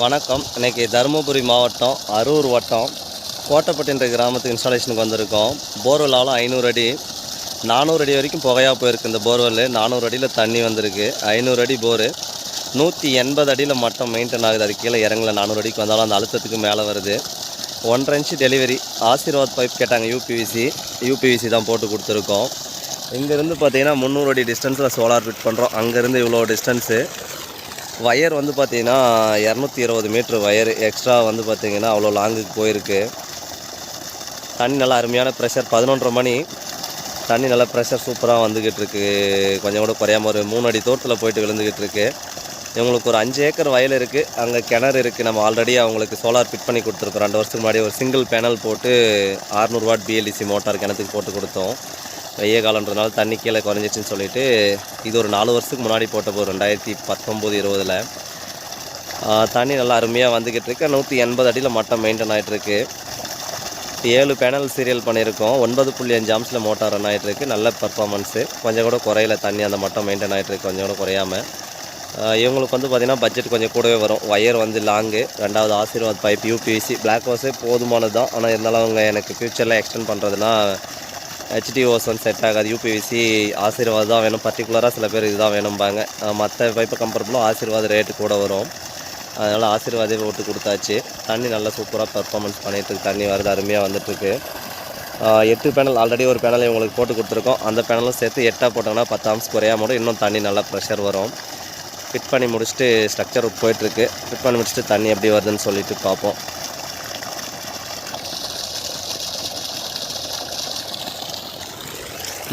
வணக்கம். இன்றைக்கி தருமபுரி மாவட்டம் அரூர் வட்டம் கோட்டப்பட்டின்ற கிராமத்துக்கு இன்ஸ்டாலேஷனுக்கு வந்திருக்கோம். போர்வெல்லாலும் ஐநூறு அடி நானூறு அடி வரைக்கும் புகையாக போயிருக்கு இந்த போர்வெல் நானூறு அடியில் தண்ணி வந்திருக்கு. ஐநூறு அடி போரு நூற்றி எண்பது அடியில் மட்டம் மெயின்டைன் ஆகுது. அது கீழே இறங்கல நானூறு அடிக்கு வந்தாலும் அந்த அழுத்தத்துக்கு மேலே வருது. ஒன்றரை இன்ச்சு டெலிவரி ஆசீர்வாத் பைப் கேட்டாங்க யூபிவிசி யூபிவிசி தான் போட்டு கொடுத்துருக்கோம். இங்கேருந்து பார்த்தீங்கன்னா முந்நூறு அடி டிஸ்டன்ஸில் சோலார் ஃபிட் பண்ணுறோம் அங்கேருந்து இவ்வளோ டிஸ்டன்ஸு வயர் வந்து பார்த்தீங்கன்னா இரநூத்தி இருபது மீட்ரு வயர் எக்ஸ்ட்ரா வந்து பார்த்தீங்கன்னா அவ்வளோ லாங்குக்கு போயிருக்கு. தண்ணி நல்லா அருமையான ப்ரெஷர் பதினொன்றரை மணி. தண்ணி நல்லா ப்ரெஷர் சூப்பராக வந்துக்கிட்டு இருக்கு. கொஞ்சம் கூட குறையாம ஒரு மூணு அடி தூரத்தில் போயிட்டு விழுந்துக்கிட்டு இருக்கு. இவங்களுக்கு ஒரு அஞ்சு ஏக்கர் வயல் இருக்குது அங்கே கிணறு இருக்குது நம்ம ஆல்ரெடி அவங்களுக்கு சோலார் ஃபிட் பண்ணி கொடுத்துருக்கோம் ரெண்டு வருஷத்துக்கு முன்னாடி ஒரு சிங்கிள் பேனல் போட்டு ஆறுநூறுவாட் பிஎல்டிசி மோட்டார் கிணத்துக்கு போட்டு கொடுத்தோம். வெய்ய காலன்றதுனால தண்ணி கீழே குறைஞ்சிச்சின்னு சொல்லிட்டு இது ஒரு நாலு வருஷத்துக்கு முன்னாடி போட்ட போது ரெண்டாயிரத்தி பத்தொம்போது இருபதில். தண்ணி நல்லா அருமையாக வந்துக்கிட்டு இருக்கு. நூற்றி எண்பது அடியில் மட்டம் மெயின்டைன் ஆகிட்டுருக்கு ஏழு பேனல் சீரியல் பண்ணியிருக்கோம். ஒன்பது புள்ளி அஞ்சு ஆம்ஸில் மோட்டார் ரன் ஆகிட்டுருக்கு நல்ல பர்ஃபார்மன்ஸு கொஞ்சம் கூட குறையல தண்ணி அந்த மட்டம் மெயின்டைன் ஆகிட்டுருக்கு கொஞ்சம் கூட குறையாம. இவங்களுக்கு வந்து பார்த்திங்கன்னா பட்ஜெட் கொஞ்சம் கூடவே வரும். ஒயர் வந்து லாங்கு ரெண்டாவது Ashirvad pipe UPVC black hose போதுமானது தான் ஆனால் இருந்தாலும் அவங்க எனக்கு ஃப்யூச்சரில் எக்ஸ்டெண்ட் பண்ணுறதுனா ஹெச்டிஓசன் செட் ஆகாது யூபிவிசி ஆசீர்வாத் தான் வேணும். பர்டிகுலராக சில பேர் இதுதான் வேணும்பாங்க. மற்ற பைப்பை கம்பேர் ஆசீர்வாத் ரேட்டு கூட வரும். அதனால் ஆசீர்வாதே போட்டு கொடுத்தாச்சு. தண்ணி நல்லா சூப்பராக பர்ஃபார்மன்ஸ் பண்ணிட்டுருக்கு தண்ணி வருது அருமையாக வந்துட்டுருக்கு எட்டு பேனல் ஆல்ரெடி ஒரு பேனல் உங்களுக்கு போட்டு கொடுத்துருக்கோம். அந்த பேனலும் சேர்த்து எட்டாக போட்டோம்னா பத்து ஆம்ஸ் குறையாம கூட இன்னும் தண்ணி நல்லா ப்ரெஷர் வரும். ஃபிட் பண்ணி முடிச்சுட்டு ஸ்ட்ரக்சர் போயிட்டுருக்கு ஃபிட் பண்ணி முடிச்சுட்டு தண்ணி எப்படி வருதுன்னு சொல்லிட்டு பார்ப்போம்.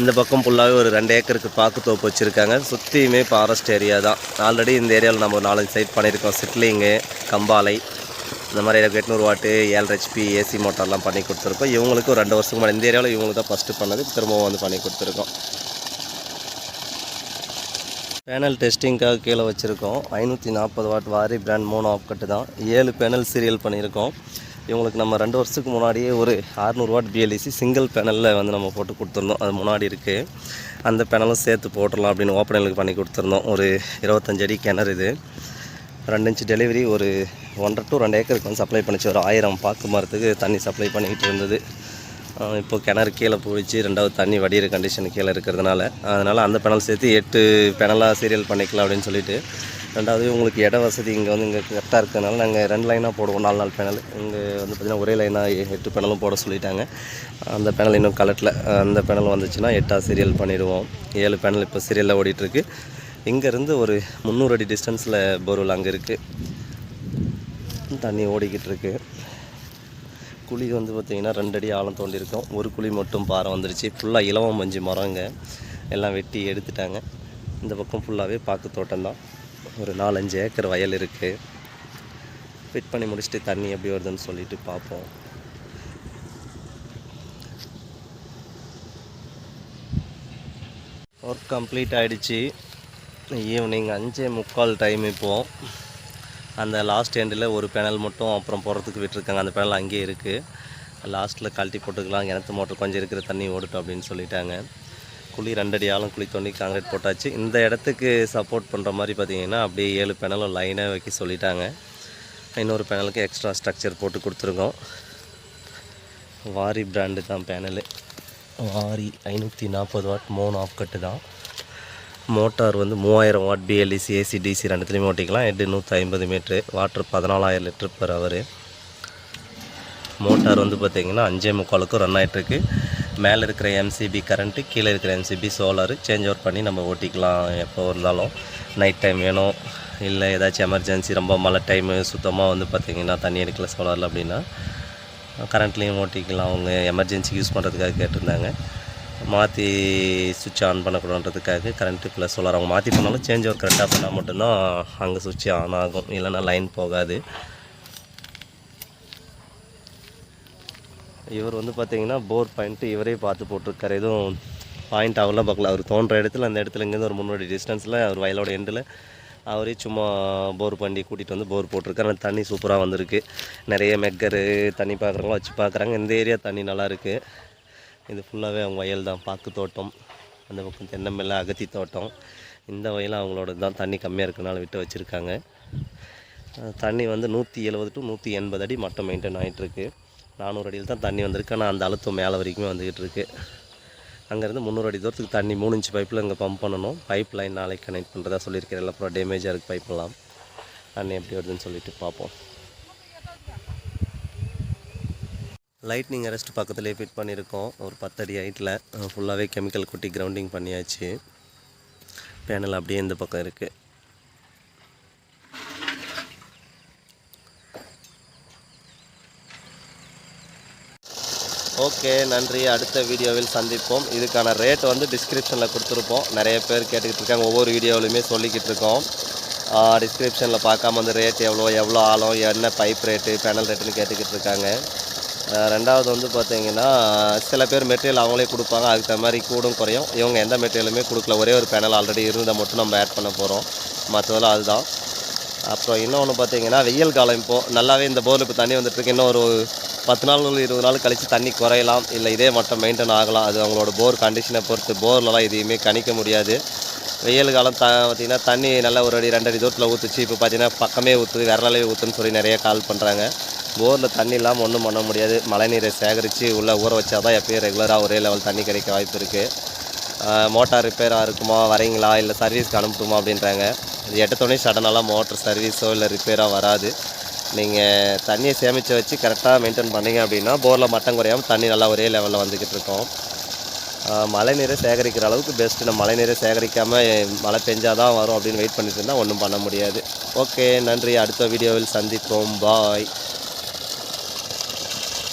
இந்த பக்கம் ஃபுல்லாகவே ஒரு ரெண்டு ஏக்கருக்கு பாக்கு தோப்பு வச்சுருக்காங்க. சுற்றியுமே ஃபாரஸ்ட் ஏரியா தான். ஆல்ரெடி இந்த ஏரியாவில் நம்ம ஒரு நாலஞ்சு சைட் பண்ணியிருக்கோம் சிட்லிங்கு கம்பாலை இந்த மாதிரி எட்நூறு வாட்டு ஏழு ஹெச்பி ஏசி மோட்டார்லாம் பண்ணி கொடுத்துருக்கோம். இவங்களுக்கு ஒரு ரெண்டு வருஷத்துக்கு முன்னாடி இந்த ஏரியாவில் இவங்களுக்கு தான் ஃபஸ்ட்டு பண்ணது. திரும்பவும் வந்து பண்ணி கொடுத்துருக்கோம். பேனல் டெஸ்டிங்காக கீழே வச்சுருக்கோம். ஐநூற்றி நாற்பது வாட் வாரி பிராண்ட் மூணு ஆஃப் கட்டு தான். ஏழு பேனல் சீரியல் பண்ணியிருக்கோம். இவங்களுக்கு நம்ம ரெண்டு வருஷத்துக்கு முன்னாடியே ஒரு 600 பிஎல்இசி சிங்கிள் பேனலில் வந்து நம்ம போட்டு கொடுத்துருந்தோம். அது முன்னாடி இருக்குது அந்த பேனலும் சேர்த்து போட்டுடலாம் அப்படின்னு ஓப்பனலுக்கு பண்ணி கொடுத்துருந்தோம். ஒரு இருபத்தஞ்சு அடி கிணறு இது. ரெண்டு இன்ச்சு டெலிவரி ஒரு ஒன்றரை டு ரெண்டு ஏக்கருக்கு வந்து சப்ளை பண்ணிச்சு. ஒரு ஆயிரம் பாக்கு மரத்துக்கு தண்ணி சப்ளை பண்ணிக்கிட்டு இருந்தது. இப்போ கிணறு கீழே போயிடுச்சு ரெண்டாவது தண்ணி வடிகிற கண்டிஷன் கீழே இருக்கிறதுனால. அதனால் அந்த பேனல் சேர்த்து எட்டு பேனலாக சீரியல் பண்ணிக்கலாம் அப்படின்னு சொல்லிட்டு ரெண்டாவது உங்களுக்கு இட வசதி இங்கே வந்து இங்கே கரெக்டாக இருக்கிறதுனால நாங்கள் ரெண்டு லைனாக போடுவோம். நாலு நாலு பேனல் இங்கே வந்து பார்த்திங்கன்னா ஒரே லைனாக எட்டு பேனலும் போட சொல்லிட்டாங்க. அந்த பேனல் இன்னும் கலட்டில் அந்த பேனல் வந்துச்சுன்னா எட்டாக சீரியல் பண்ணிவிடுவோம் ஏழு பேனல் இப்போ சீரியலில் ஓடிட்டுருக்கு. இங்கேருந்து ஒரு முந்நூறு அடி டிஸ்டன்ஸில் போர்வெல் அங்கே இருக்குது தண்ணி ஓடிக்கிட்டு இருக்கு குழி வந்து பார்த்திங்கன்னா ரெண்டு அடி ஆழம் தோண்டியிருக்கோம். ஒரு குழி மட்டும் பாறை வந்துருச்சு. ஃபுல்லாக இலவம் மஞ்சு மரங்க எல்லாம் வெட்டி எடுத்துட்டாங்க. இந்த பக்கம் ஃபுல்லாகவே பாக்கு தோட்டம் தான். ஒரு நாலஞ்சு ஏக்கர் வயல் இருக்குது ஃபிட் பண்ணி முடிச்சுட்டு தண்ணி எப்படி வருதுன்னு சொல்லிட்டு பார்ப்போம். ஒர்க் கம்ப்ளீட் ஆகிடுச்சு ஈவினிங் அஞ்சே முக்கால் டைம் இப்போது அந்த லாஸ்ட் எண்டில் ஒரு பேனல் மட்டும் அப்புறம் போகிறதுக்கு விட்டுருக்காங்க. அந்த பேனல் அங்கேயே இருக்குது லாஸ்ட்டில் கழட்டி போட்டுக்கலாம். கிணத்து மோட்டர் கொஞ்சம் இருக்கிற தண்ணி ஓடட்டும் அப்படின்னு சொல்லிட்டாங்க. குழி ரெண்டடி ஆழம் குழி தோண்டி காங்கிரீட் போட்டாச்சு. இந்த இடத்துக்கு சப்போர்ட் பண்ணுற மாதிரி பார்த்தீங்கன்னா அப்படியே ஏழு பேனலும் லைனாக வைக்க சொல்லிட்டாங்க. இன்னொரு பேனலுக்கு எக்ஸ்ட்ரா ஸ்ட்ரக்சர் போட்டு கொடுத்துருக்கோம். வாரி பிராண்டு தான் பேனலு வாரி ஐநூற்றி நாற்பது வாட் மூணு ஆஃப் கட்டு தான். மோட்டார் வந்து மூவாயிரம் வாட் பிஎல்இசி ஏசி டிசி ரெண்டுத்துலேயுமே ஓட்டிக்கலாம். எட்டு நூற்றி ஐம்பது மீட்ரு வாட்ரு பதினாலாயிரம் லிட்டர் பர் ஹவர் மோட்டார் வந்து பார்த்திங்கன்னா அஞ்சே முக்காலுக்கும் ரன் ஆகிட்டுருக்கு மேலே இருக்கிற எம்சிபி கரண்ட்டு கீழே இருக்கிற எம்சிபி சோலாரு சேஞ்ச் ஓவர் பண்ணி நம்ம ஓட்டிக்கலாம் எப்போ இருந்தாலும். நைட் டைம் வேணும். இல்லை ஏதாச்சும் எமர்ஜென்சி ரொம்ப மழை டைமு சுத்தமாக வந்து பார்த்திங்கன்னா தண்ணி எடுக்கல சோலாரில் அப்படின்னா கரண்ட்லேயும் ஓட்டிக்கலாம். அவங்க எமர்ஜென்சிக்கு யூஸ் பண்ணுறதுக்காக கேட்டிருந்தாங்க. மாற்றி சுவிட்ச் ஆன் பண்ணக்கூடாதுன்றதுக்காக கரண்ட்டு ப்ளஸ் சோலார் அவங்க மாற்றி பண்ணாலும் சேஞ்ச் ஓவர் கரெக்டாக பண்ணால் மட்டும்தான் அங்கே சுவிட்ச் ஆன் ஆகும். இல்லைன்னா லைன் போகாது. இவர் வந்து பார்த்தீங்கன்னா போர் பாயிண்ட்டு இவரே பார்த்து போட்டிருக்காரு. எதுவும் பாயிண்ட் அவர்லாம் பார்க்கல. அவர் தோன்ற இடத்துல அந்த இடத்துல இங்கேருந்து ஒரு முன்னாடி டிஸ்டன்ஸில் அவர் வயலோட எண்டில் அவரே சும்மா போர் பண்ணி கூட்டிகிட்டு வந்து போர் போட்டிருக்காரு. அந்த தண்ணி சூப்பராக வந்திருக்கு. நிறைய மெக்கரு தண்ணி பார்க்குறவங்களாம் வச்சு பார்க்குறாங்க இந்த ஏரியா தண்ணி நல்லாயிருக்கு இது ஃபுல்லாகவே அவங்க வயல் தான். பாக்கு தோட்டம். அந்த பக்கம் தென்னம்பிள்ளை அகத்தி தோட்டம். இந்த வயலும் அவங்களோட தான். தண்ணி கம்மியாக இருக்கனால விட்டு வச்சுருக்காங்க. தண்ணி வந்து நூற்றி எழுபது டு நூற்றி எண்பது அடி மட்டும் மெயின்டைன் ஆகிட்டுருக்கு நானூறு அடியில் தான் தண்ணி வந்திருக்கு. ஆனால் அந்த அழுத்தம் மேலே வரைக்குமே வந்துக்கிட்டு இருக்குது அங்கேருந்து முந்நூறு அடி தூரத்துக்கு தண்ணி மூணு இன்ச்சு பைப்பில் இங்கே பம்ப் பண்ணணும். பைப் லைன் நாளைக்கு கனெக்ட் பண்ணுறதா சொல்லியிருக்கிறேன் எல்லாம் அப்புறம் டேமேஜாக இருக்குது பைப்பெல்லாம் தண்ணி எப்படி வருதுன்னு சொல்லிட்டு பார்ப்போம். லைட்னிங் அரெஸ்ட் பக்கத்துலேயே ஃபிட் பண்ணியிருக்கோம். ஒரு பத்தடி ஹைட்டில் ஃபுல்லாகவே கெமிக்கல் குட்டி கிரவுண்டிங் பண்ணியாச்சு. பேனல் அப்படியே இந்த பக்கம் இருக்குது ஓகே நன்றி. அடுத்த வீடியோவில் சந்திப்போம். இதுக்கான ரேட் வந்து டிஸ்கிரிப்ஷனில் கொடுத்துருப்போம். நிறைய பேர் கேட்டுக்கிட்டு இருக்காங்க. ஒவ்வொரு வீடியோவிலையுமே சொல்லிக்கிட்டு இருக்கோம். டிஸ்கிரிப்ஷனில் பார்க்காம வந்து ரேட் எவ்வளோ எவ்வளோ ஆழம் என்ன பைப் ரேட்டு பேனல் ரேட்டுன்னு கேட்டுக்கிட்டு இருக்காங்க. ரெண்டாவது வந்து பார்த்தீங்கன்னா சில பேர் மெட்டீரியல் அவங்களே கொடுப்பாங்க. அதுக்கு தகுந்த மாதிரி கூடும் குறையும். இவங்க எந்த மெட்டீரியலுமே கொடுக்கல. ஒரே ஒரு பேனல் ஆல்ரெடி இருந்தால் மட்டும் நம்ம ஆட் பண்ண போகிறோம் மற்றதெல்லாம் அதுதான். அப்புறம் இன்னொன்று பார்த்தீங்கன்னா வெயில் காலம் இப்போது நல்லாவே இந்த போரில் இப்போ தண்ணி வந்துட்டுருக்கு இன்னும் ஒரு பத்து நாள் இருபது நாள் கழித்து தண்ணி குறையலாம். இல்லை இதே மட்டும் மெயின்டைன் ஆகலாம். அது அவங்களோட போர் கண்டிஷனை பொறுத்து. போர்லலாம் எதையுமே கணிக்க முடியாது. வெயில் காலம் த பார்த்திங்கன்னா தண்ணி நல்லா ஒரு அடி ரெண்டடி தூரத்தில் ஊற்றுச்சு இப்போ பார்த்தீங்கன்னா பக்கமே ஊற்றுது விரலாலே ஊற்றுன்னு சொல்லி நிறைய கால் பண்ணுறாங்க போரில் தண்ணி இல்லாமல் ஒன்றும் பண்ண முடியாது. மழைநீரை சேகரித்து உள்ளே ஊற வச்சா தான் எப்பயும் ரெகுலராக ஒரே லெவல் தண்ணி கிடைக்க வாய்ப்பு இருக்குது மோட்டார் ரிப்பேராக இருக்குமா வரீங்களா இல்லை சர்வீஸ்க்கு அனுப்பட்டுமா அப்படின்றாங்க. இது எட்டத்தோடனே சடனாலாம் மோட்டர் சர்வீஸோ இல்லை ரிப்பேராக வராது. நீங்கள் தண்ணியை சேமித்து வச்சு கரெக்டாக மெயின்டைன் பண்ணீங்க அப்படின்னா போரில் மட்டம் குறையாமல் தண்ணி நல்லா ஒரே லெவலில் வந்துக்கிட்டு இருக்கோம். மழை நீரை சேகரிக்கிற அளவுக்கு பெஸ்ட்டு நம்ம மழை நீரை சேகரிக்காமல் மழை பெஞ்சால் தான் வரும் அப்படின்னு வெயிட் பண்ணிட்டு இருந்தால் ஒன்றும் பண்ண முடியாது. ஓகே நன்றி. அடுத்த வீடியோவில் சந்திப்போம். பாய்